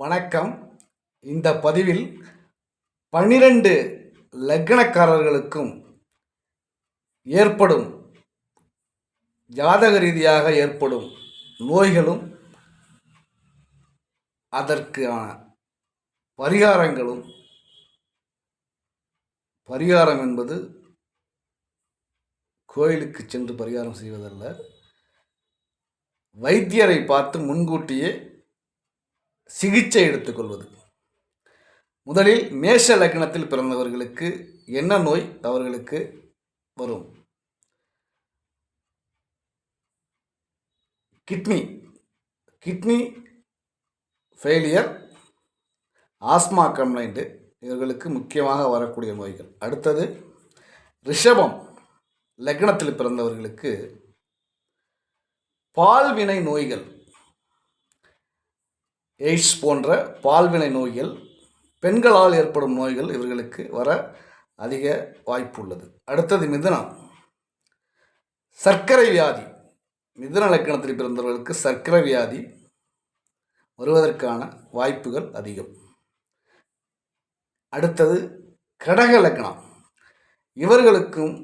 வணக்கம். இந்த பதிவில் பன்னிரண்டு லக்னக்காரர்களுக்கும் ஏற்படும் ஜாதக ரீதியாக ஏற்படும் நோய்களும் அதற்கான பரிகாரங்களும் பரிகாரம் என்பது கோயிலுக்கு சென்று பரிகாரம் செய்வதல்ல. வைத்தியரை பார்த்து முன்கூட்டியே சிகிச்சை எடுத்துக்கொள்வது. முதலில் மேஷ லக்னத்தில் பிறந்தவர்களுக்கு என்ன நோய் அவர்களுக்கு வரும்? Kidney. Kidney failure asthma complaint இவர்களுக்கு முக்கியமாக வரக்கூடிய நோய்கள். அடுத்தது ரிஷபம் லக்னத்தில் பிறந்தவர்களுக்கு பால்வினை நோய்கள் எய்ட்ஸ் போன்ற பால்வினை நோய்கள் பெண்களால் ஏற்படும் நோய்கள் இவர்களுக்கு வர அதிக வாய்ப்பு உள்ளது அடுத்தது மிதுனம். சர்க்கரை வியாதி. மிதுன லக்கணத்தில் பிறந்தவர்களுக்கு சர்க்கரை வியாதி வருவதற்கான வாய்ப்புகள் அதிகம். அடுத்தது கடக லக்னம் இவர்களுக்கும்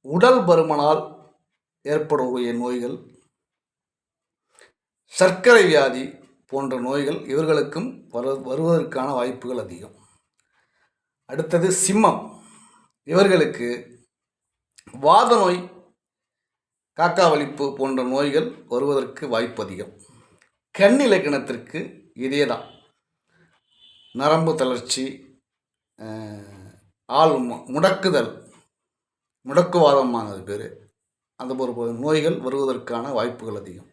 உடல் பருமனால் ஏற்படக்கூடிய நோய்கள் சர்க்கரை வியாதி போன்ற நோய்கள் இவர்களுக்கும் வரு வருவதற்கான வாய்ப்புகள் அதிகம். அடுத்தது சிம்மம். இவர்களுக்கு வாத நோய் காக்கா வலிப்பு போன்ற நோய்கள் வருவதற்கு வாய்ப்பு அதிகம். கண் இலக்கணத்திற்கு இதே தான் நரம்பு தளர்ச்சி ஆள் முடக்குதல் முடக்குவாதமானது பேர். அந்த ஒரு ஒரு நோய்கள் வருவதற்கான வாய்ப்புகள் அதிகம்.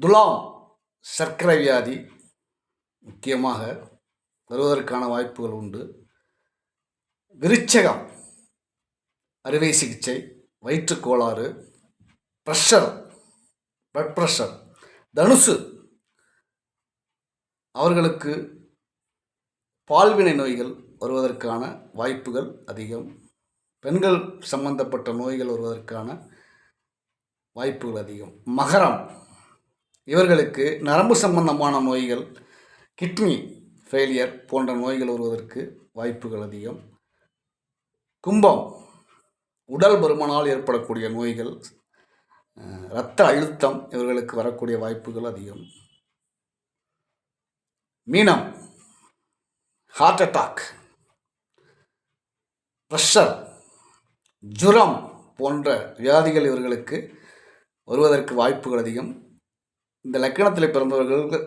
துலாம். சர்க்கரை வியாதி முக்கியமாக வருவதற்கான வாய்ப்புகள் உண்டு. விருச்சகம் அறுவை சிகிச்சை வயிற்றுக் கோளாறு ப்ரெஷர் பிளட் ப்ரெஷர் தனுசு. அவர்களுக்கு பால்வினை நோய்கள் வருவதற்கான வாய்ப்புகள் அதிகம். பெண்கள் சம்பந்தப்பட்ட நோய்கள் வருவதற்கான வாய்ப்புகள் அதிகம். மகரம் இவர்களுக்கு நரம்பு சம்பந்தமான நோய்கள் கிட்னி ஃபெயிலியர் போன்ற நோய்கள் வருவதற்கு வாய்ப்புகள் அதிகம். கும்பம் உடல் பருமனால் ஏற்படக்கூடிய நோய்கள் இரத்த அழுத்தம் இவர்களுக்கு வரக்கூடிய வாய்ப்புகள் அதிகம். மீனம் ஹார்ட் அட்டாக் ப்ரெஷர் ஜுரம் போன்ற வியாதிகள் இவர்களுக்கு வருவதற்கு வாய்ப்புகள் அதிகம். இந்த லக்கணத்தில் பிறந்தவர்களுக்கு